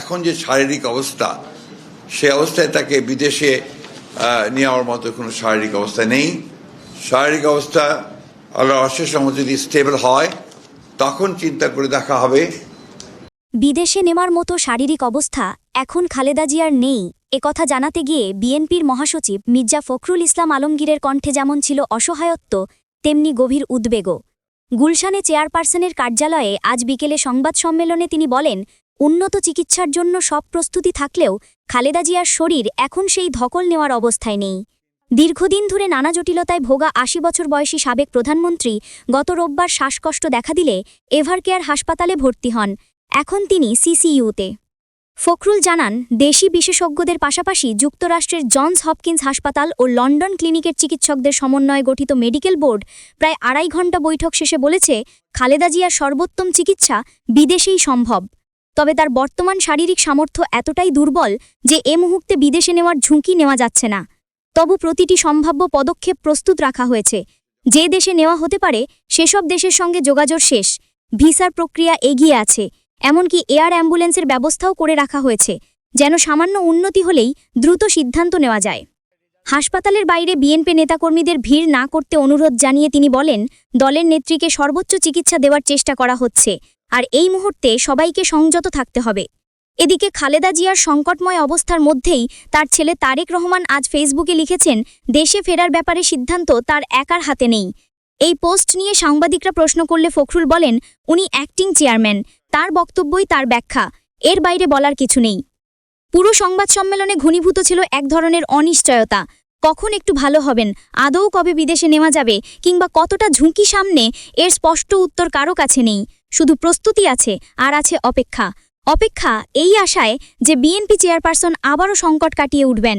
এখন যে শারীরিক অবস্থা, সে অবস্থায় তাকে বিদেশে নেওয়ার মতো কোনো শারীরিক অবস্থা নেই। শারীরিক অবস্থা আল্লাহ অশেষ যদি স্টেবল হয়, তখন চিন্তা করে দেখা হবে। বিদেশে নেওয়ার মতো শারীরিক অবস্থা এখন খালেদা জিয়ার নেই। একথা জানাতে গিয়ে বিএনপির মহাসচিব মির্জা ফখরুল ইসলাম আলমগীরের কণ্ঠে যেমন ছিল অসহায়ত্ব, তেমনি গভীর উদ্বেগও। গুলশানে চেয়ারপারসনের কার্যালয়ে আজ বিকেলে সংবাদ সম্মেলনে তিনি বলেন উন্নত চিকিৎসার জন্য সব প্রস্তুতি থাকলেও খালেদা জিয়ার শরীর এখন সেই ধকল নেওয়ার অবস্থায় নেই। দীর্ঘদিন ধরে নানা জটিলতায় ভোগা আশি বছর বয়সী সাবেক প্রধানমন্ত্রী গত রোববার শ্বাসকষ্ট দেখা দিলে এভারকেয়ার হাসপাতালে ভর্তি হন। এখন তিনি সিসিইউতে। ফখরুল জানান, দেশি বিশেষজ্ঞদের পাশাপাশি যুক্তরাষ্ট্রের জনস হপকিন্স হাসপাতাল ও লন্ডন ক্লিনিকের চিকিৎসকদের সমন্বয়ে গঠিত মেডিকেল বোর্ড প্রায় আড়াই ঘণ্টা বৈঠক শেষে বলেছে, খালেদা জিয়ার সর্বোত্তম চিকিৎসা বিদেশেই সম্ভব। তবে তার বর্তমান শারীরিক সামর্থ্য এতটাই দুর্বল যে এ মুহূর্তে বিদেশে নেওয়ার ঝুঁকি নেওয়া যাচ্ছে না। তবু প্রতিটি সম্ভাব্য পদক্ষেপ প্রস্তুত রাখা হয়েছে। যে দেশে নেওয়া হতে পারে, সেসব দেশের সঙ্গে যোগাযোগ শেষ। ভিসার প্রক্রিয়া এগিয়ে আছে। এমনকি এয়ার অ্যাম্বুলেন্সের ব্যবস্থাও করে রাখা হয়েছে। যেন সামান্য উন্নতি হলেই দ্রুত সিদ্ধান্ত নেওয়া যায়। হাসপাতালের বাইরে বিএনপি নেতাকর্মীদের ভিড় না করতে অনুরোধ জানিয়ে তিনি বলেন, দলের নেত্রীকে সর্বোচ্চ চিকিৎসা দেওয়ার চেষ্টা করা হচ্ছে। আর এই মুহূর্তে সবাইকে সংযত থাকতে হবে। এদিকে খালেদা জিয়ার সংকটময় অবস্থার মধ্যেই তার ছেলে তারেক রহমান আজ ফেসবুকে লিখেছেন, দেশে ফেরার ব্যাপারে সিদ্ধান্ত তার একার হাতে নেই। এই পোস্ট নিয়ে সাংবাদিকরা প্রশ্ন করলে ফখরুল বলেন, উনি অ্যাক্টিং চেয়ারম্যান, তার বক্তব্যই তার ব্যাখ্যা, এর বাইরে বলার কিছু নেই। পুরো সংবাদ সম্মেলনে ঘনীভূত ছিল এক ধরনের অনিশ্চয়তা, কখন একটু ভালো হবেন, আদৌ কবে বিদেশে নেওয়া যাবে, কিংবা কতটা ঝুঁকি সামনে, এর স্পষ্ট উত্তর কারও কাছে নেই। শুধু প্রস্তুতি আছে আর আছে অপেক্ষা। অপেক্ষা এই আশায় যে বিএনপি চেয়ারপারসন আবারও সংকট কাটিয়ে উঠবেন।